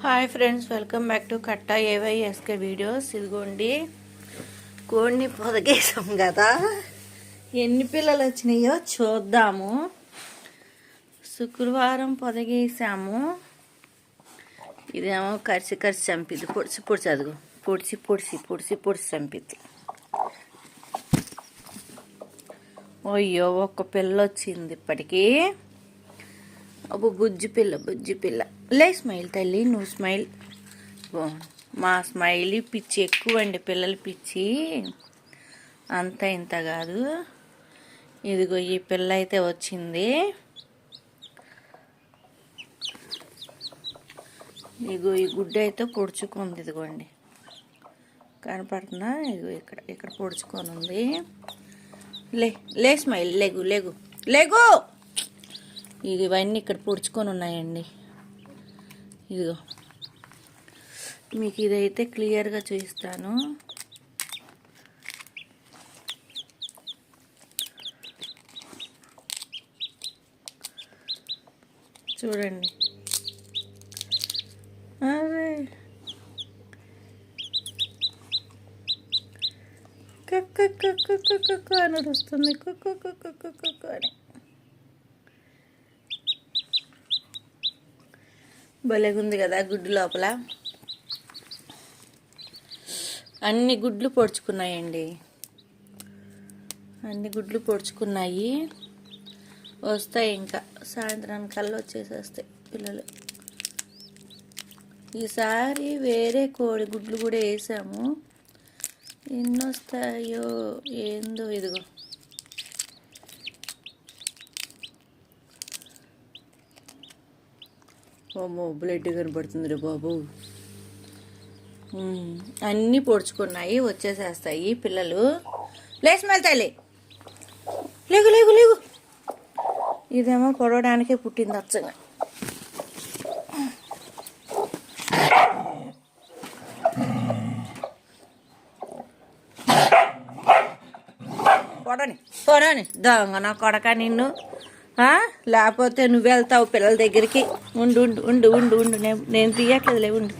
Hi friends welcome back to Katta AYSK videos. ఇదిగోండి కోడిని పొదగేసాం కదా. ఎన్ని పిల్లలు వచ్చినాయో చూద్దాము. శుక్రవారం పొదగేసాము. ఇదేమో కరిసి కరిసి చంపిద్ది. పొడిచి పొడిచి అదిగో పొడిచి పొడిచి పొడిచి పొడిచి చంపిద్ది. అయ్యో ఒక్క పిల్ల వచ్చింది ఇప్పటికీ. అబ్బో బుజ్జి పిల్ల బుజ్జి పిల్ల. లే స్మైల్ తల్లి నువ్వు స్మైల్. ఓ, మా స్మైల్ పిచ్చి ఎక్కువ అండి పిల్లల పిచ్చి. అంత ఇంత కాదు. ఇదిగో ఈ పిల్ల అయితే వచ్చింది. ఇదిగో ఈ గుడ్డ అయితే పొడుచుకుంది ఇదిగోండి. కనపడుతుందా? ఇదిగో ఇక్కడ ఇక్కడ పొడుచుకొని ఉంది. లే లే స్మైల్ లేగు లేగు. లేగు! ఇవన్నీ ఇక్కడ పొడుచుకొని ఉన్నాయండి ఇదిగో మీకు ఇదైతే క్లియర్గా చూపిస్తాను చూడండి అరే కక్క కక్క కక్క కక్క అని వస్తుంది కుక్క కుక్క కుక్క అని భలేగుంది కదా గుడ్డు లోపల. అన్ని గుడ్లు పొడుచుకున్నాయండి. అన్ని గుడ్లు పొడుచుకున్నాయి. వస్తాయి ఇంకా. సాయంత్రానికి కల్లా వచ్చేసేస్తాయి పిల్లలు. ఈసారి వేరే కోడి గుడ్లు కూడా వేసాము. ఎన్నొస్తాయో ఏందో ఇదిగో. ఓమో బ్లడ్ కనబడుతుంది రే బాబు. అన్నీ పొడుచుకున్నాయి వచ్చేసేస్తాయి పిల్లలు. లేచి వెళ్తాయి లేగు లేగు లేగు. ఇదేమో పొడవడానికే పుట్టింది అచ్చగా. పొడని పొడని దొంగ నా కొడక నిన్ను. లేకపోతే నువ్వు వెళ్తావు పిల్లల దగ్గరికి. ఉండు ఉండు ఉండు ఉండు ఉండు. నేను నేను తీయట్లేదులే ఉండు.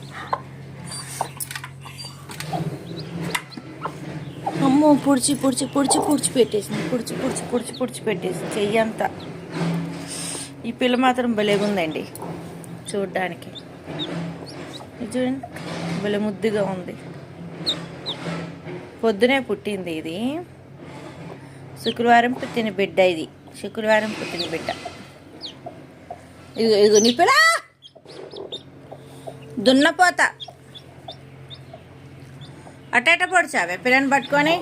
అమ్మో పొడిచి పొడిచి పొడిచి పొడిచి పెట్టేసింది. పొడిచి పొడిచి పొడిచి పొడిచి పెట్టేసింది. చెయ్యంతా ఈ పిల్ల మాత్రం భలేగుందండి చూడ్డానికి. చూడండి. భలే ముద్దుగా ఉంది. పొద్దునే పుట్టింది ఇది. శుక్రవారం పుట్టిన బిడ్డ ఇది. శుక్రవారం పుట్టిన బిడ్డ. ఇదిగో ఇదిగో నీ దున్నపోత. అటట పొడిచావే పిల్లని పట్టుకొని?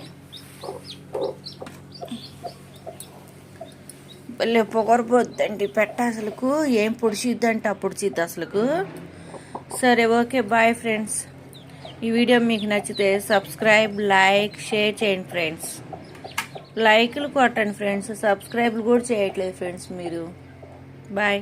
పొగరపోద్దండి పెట్ట అసలుకు. ఏం పొడిచిద్దంట పొడిచిద్ది అసలుకు. సరే ఓకే బాయ్ ఫ్రెండ్స్. ఈ వీడియో మీకు నచ్చితే సబ్స్క్రైబ్ లైక్ షేర్ చేయండి ఫ్రెండ్స్. లైక్లు కొట్టండి ఫ్రెండ్స్ సబ్స్క్రైబ్లు కూడా చేయట్లేదు ఫ్రెండ్స్ మీరు. బాయ్.